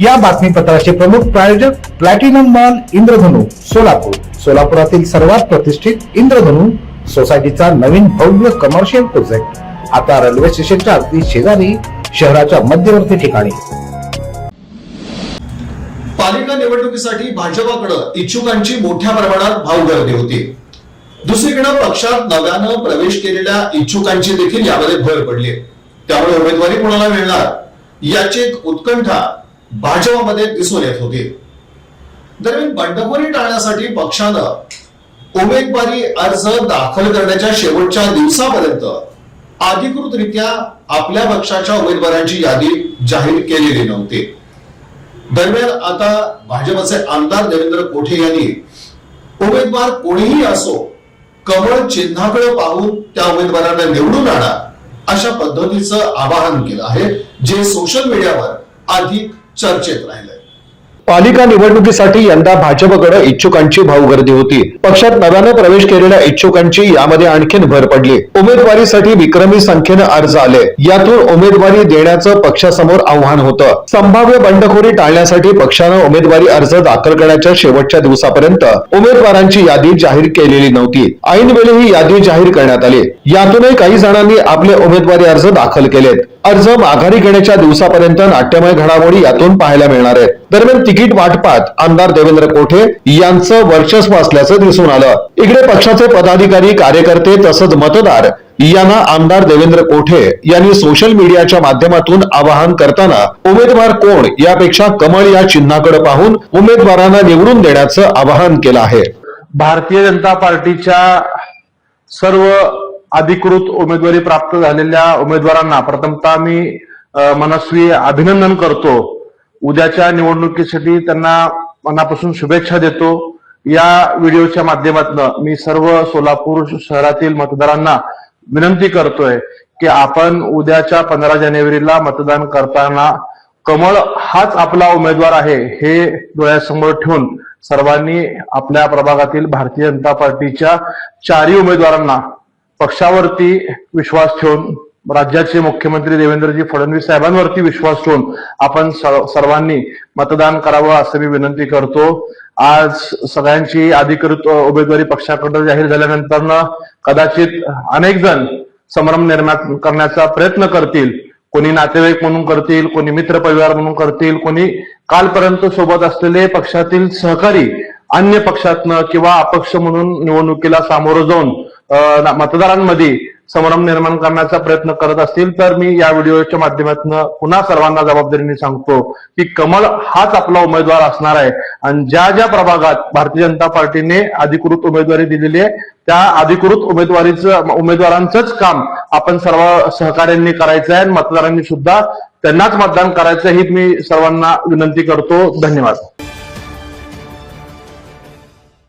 या बातमीपत्राचे प्रमुख प्रायोजक प्लॅटिनम मॉल इंद्रधनु सोलापूर. सोलापुरातील सर्वात प्रतिष्ठित इंद्रधनु सोसायटीचा नवीन भव्य कमर्शियल प्रोजेक्ट आता रेल्वे स्टेशनच्या अगदी शेजारी शहराच्या मध्यवर्ती ठिकाणी. पालिका निवडणुकीसाठी भाजपाकडे इच्छुकांची मोठ्या प्रमाणात भावगर्दी होती. दुसरीकडे पक्षात नव्यानं प्रवेश केलेल्या इच्छुकांची देखील यामध्ये भर पडली. त्यामुळे उमेदवारी कोणाला मिळणार? याची एक उत्कंठा भाजपमध्ये दिसून येत होती. दरम्यान बंडखोरी टाळण्यासाठी पक्षानं उमेदवारी अर्ज दाखल करण्याच्या शेवटच्या दिवसापर्यंत अधिकृतरित्या आपल्या पक्षाच्या उमेदवारांची यादी जाहीर केलेली नव्हती. दरम्यान आता भाजपचे आमदार देवेंद्र कोठे यांनी उमेदवार कोणीही असो कमळ चिन्हाकडे पाहून त्या उमेदवारांना निवडून आणा अशा पद्धतीचं आवाहन केलं आहे जे सोशल मीडियावर अधिक चर्चेत राहिलंय. पालिका निवडणुकीसाठी यंदा भाजपकडे इच्छुकांची भाऊगर्दी होती. पक्षात नव्यानं प्रवेश केलेल्या इच्छुकांची यामध्ये आणखीन भर पडली. उमेदवारीसाठी विक्रमी संख्येनं अर्ज आले. यातून उमेदवारी देण्याचं पक्षासमोर आव्हान होतं. संभाव्य बंडखोरी टाळण्यासाठी पक्षानं उमेदवारी अर्ज दाखल करण्याच्या शेवटच्या दिवसापर्यंत उमेदवारांची यादी जाहीर केलेली नव्हती. ऐनवेळी ही यादी जाहीर करण्यात आली. यातूनही काही जणांनी आपले उमेदवारी अर्ज दाखल केलेत. अर्ज माघारी घेण्याच्या दिवसापर्यंत नाट्यमय घडामोडी यातून पाहायला मिळणार आहेत दरम्यान तिकीट वाटपात आमदार देवेंद्र कोठे यांचं वर्चस्व असल्याचं दिसून आलं. इकडे पक्षाचे पदाधिकारी कार्यकर्ते तसंच मतदार यांना आमदार देवेंद्र कोठे यांनी सोशल मीडियाच्या माध्यमातून आवाहन करताना उमेदवार कोण यापेक्षा कमळ या चिन्हाकडे पाहून उमेदवारांना निवडून देण्याचं आवाहन केलं आहे. भारतीय जनता पार्टीच्या सर्व अधिकृत उमेदवारी प्राप्त झालेल्या उमेदवारांना प्रथमतः मी मनस्वी अभिनंदन करतो. उद्याच्या निवडणुकीसाठी त्यांना मनापासून शुभेच्छा देतो. या व्हिडिओच्या माध्यमातून मी सर्व सोलापूर शहरातील मतदारांना विनंती करतोय की आपण उद्याच्या पंधरा जानेवारीला मतदान करताना कमळ हाच आपला उमेदवार आहे हे डोळ्यासमोर ठेवून सर्वांनी आपल्या प्रभागातील भारतीय जनता पार्टीच्या चारही उमेदवारांना पक्षावरती विश्वास ठेवून राज्याचे मुख्यमंत्री देवेंद्रजी फडणवीस साहेबांवरती विश्वास ठेवून आपण सर्वांनी मतदान करावं असं मी विनंती करतो. आज सगळ्यांची अधिकृत उमेदवारी पक्षाकडे जाहीर झाल्यानंतर कदाचित अनेक जण संभ्रम निर्माण करण्याचा प्रयत्न करतील. कोणी नातेवाईक म्हणून करतील कोणी मित्र परिवार म्हणून करतील कोणी कालपर्यंत सोबत असलेले पक्षातील सहकारी अन्य पक्षातनं किंवा अपक्ष म्हणून निवडणुकीला सामोरं जाऊन मतदारांमध्ये संभ्रम निर्माण करण्याचा प्रयत्न करत असतील तर मी या व्हिडिओच्या माध्यमातून पुन्हा सर्वांना जबाबदारीने सांगतो की कमल हाच आपला उमेदवार असणार आहे. आणि ज्या ज्या प्रभागात भारतीय जनता पार्टीने अधिकृत उमेदवारी दिलेली आहे त्या अधिकृत उमेदवारीचं उमेदवारांचंच काम आपण सर्व सहकार्यांनी करायचं आहे आणि मतदारांनी सुद्धा त्यांनाच मतदान करायचं ही मी सर्वांना विनंती करतो. धन्यवाद.